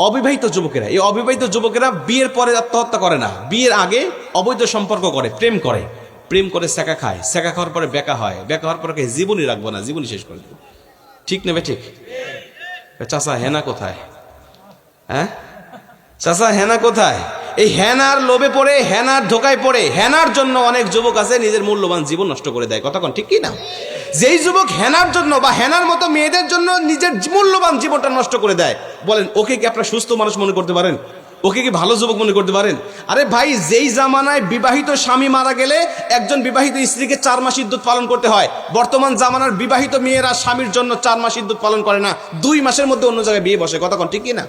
অবিবাহিত যুবকেরা, এই অবিবাহিত যুবকেরা বিয়ের পরে আত্মহত্যা করে না। বিয়ের আগে অবৈধ সম্পর্ক করে, প্রেম করে। প্রেম করে সেকা খায়। সেকা খাওয়ার পরে বেকা হয়। বেকা হওয়ার পরে জীবনই রাখব না, জীবনই শেষ করে দেবো। ঠিক নেবে ঠিক? চাষা হেনা কোথায়? হ্যাঁ? চাষা হেনা কোথায়? এই হেনার লোভে পড়ে, হেনার ধোকায় পড়ে, হেনার জন্য অনেক যুবক আছে, নিজের মূল্যবান জীবন নষ্ট করে দেয়। কতক্ষণ ঠিক কি না? যেই যুবক হেনার জন্য বা হেনার মতো মেয়েদের জন্য নিজের মূল্যবান জীবনটা নষ্ট করে দেয় বলেন, ওকে কি আপনার সুস্থ মানুষ মনে করতে পারেন? ওকে কি ভালো যুবক মনে করতে পারেন? আরে ভাই, যেই জামানায় বিবাহিত স্বামী মারা গেলে একজন বিবাহিত স্ত্রীকে চার মাস ইদ্যুৎ পালন করতে হয়। বর্তমান জামানার বিবাহিত মেয়েরা স্বামীর জন্য চার মাস ইদ্যুৎ পালন করে না। দুই মাসের মধ্যে অন্য জায়গায় বিয়ে বসে। কতক্ষণ ঠিক কি না?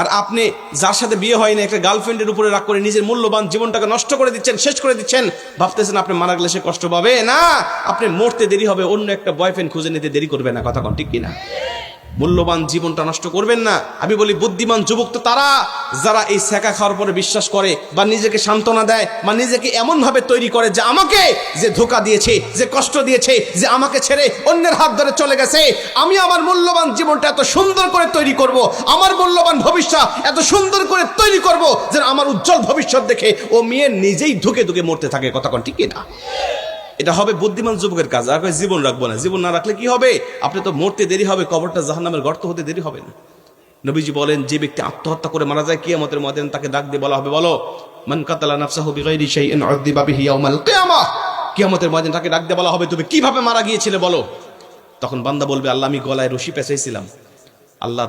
আর আপনি যার সাথে বিয়ে হয়নি, একটা গার্লফ্রেন্ডের উপরে রাগ করে নিজের মূল্যবান জীবনটাকে নষ্ট করে দিচ্ছেন, শেষ করে দিচ্ছেন, ভাবতেছেন আপনি মারা গেলে সে কষ্ট পাবে? না, আপনি মরতে দেরি হবে, অন্য একটা বয়ফ্রেন্ড খুঁজে নিতে দেরি করবে না। কথা কন, ঠিক কিনা মূল্যবান জীবনটা নষ্ট করবেন না। আমি বলি, বুদ্ধিমান যুবক তো তারা, যারা এই সেকা খাওয়ার পরে বিশ্বাস করে বা নিজেকে সান্ত্বনা দেয় বা নিজেকে এমন ভাবে তৈরি করে যে আমাকে যে ধোকা দিয়েছে, যে কষ্ট দিয়েছে, যে আমাকে ছেড়ে অন্যের হাত ধরে চলে গেছে, আমি আমার মূল্যবান জীবনটা এত সুন্দর করে তৈরি করব, আমার মূল্যবান ভবিষ্যৎ এত সুন্দর করে তৈরি করব যেন আমার উজ্জ্বল ভবিষ্যৎ দেখে ও মেয়ে নিজেই ধুকে ধুকে মরতে থাকে। কথা কতক্ষণ ঠিক না? এটা হবে বুদ্ধিমান যুবকের কাজ। আর জীবন রাখব না। জীবন না রাখলে কি হবে? আপনি তো মরতে দেরি হবে, কবরটা জাহান্নামের গর্ত হতে দেরি হবে না। নবীজি বলেন, যে ব্যক্তি আত্মহত্যা করে মারা যায়, কিয়ামতের ময়দানে তাকে ডাক দিয়ে বলা হবে, বলো কিয়ামতের তাকে ডাক দিয়ে বলা হবে কীভাবে মারা গিয়েছিলে, বলো? তখন বান্দা বলবে, আল্লাহ, আমি গলায় রশি আল্লাহ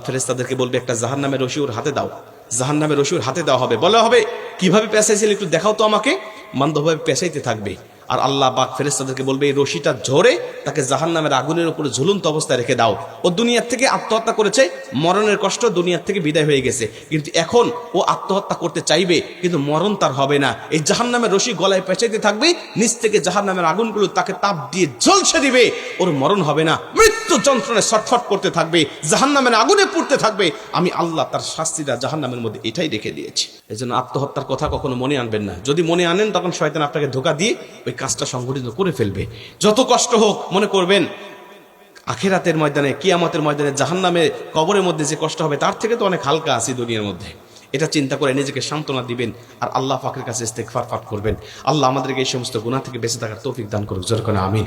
বলবে, একটা জাহান নামের রশি ওর হাতে দাও। জাহান নামের রশি ওর হাতে দেওয়া হবে। বলা হবে, কীভাবে একটু দেখাও তো আমাকে। বান্ধবভাবে পেঁচাইতে থাকবে। আর আল্লাহ বাক ফেরেস্তাদেরকে বলবে, এই রশিটা ঝরে, তাকে জাহান নামের আগুনের উপরে ঝুলন্ত অবস্থায় রেখে দাও। ও দুনিয়ার থেকে আত্মহত্যা করেছে, মরণের কষ্ট দুনিয়ার থেকে বিদায় হয়ে গেছে। কিন্তু এখন ও আত্মহত্যা করতে চাইবে, কিন্তু মরণ তার হবে না। এই জাহান নামের রশি গলায় পেঁচাইতে থাকবে, নিচ থেকে জাহান নামের আগুনগুলো তাকে তাপ দিয়ে ঝলসে দিবে। ওর মরণ হবে না, মৃত্যু যন্ত্রণায় ছটফট করতে থাকবে জাহান নামের আগুনে পুড়তে থাকবে। আমি আল্লাহ তার শাস্তিটা জাহান নামের মধ্যে এটাই রেখে দিয়েছি। এই জন্য আত্মহত্যার কথা কখনো মনে আনবেন না। যদি মনে আনেন, তখন শয়তান আপনাকে ধোকা দিয়ে ওই কাজটা সংগঠিত করে ফেলবে। যত কষ্ট হোক, মনে করবেন, আখেরাতের ময়দানে, কিয়ামতের ময়দানে জাহান্নামে কবরের মধ্যে যে কষ্ট হবে, তার থেকে তো অনেক হালকা আছি দুনিয়ার মধ্যে। এটা চিন্তা করে নিজেকে সান্ত্বনা দিবেন আর আল্লাহ পাকের কাছে ইস্তেকফার পাঠ করবেন। আল্লাহ আমাদেরকে এই সমস্ত গুণা থেকে বেঁচে থাকার তৌফিক দান করুক। জোর করে আমিন।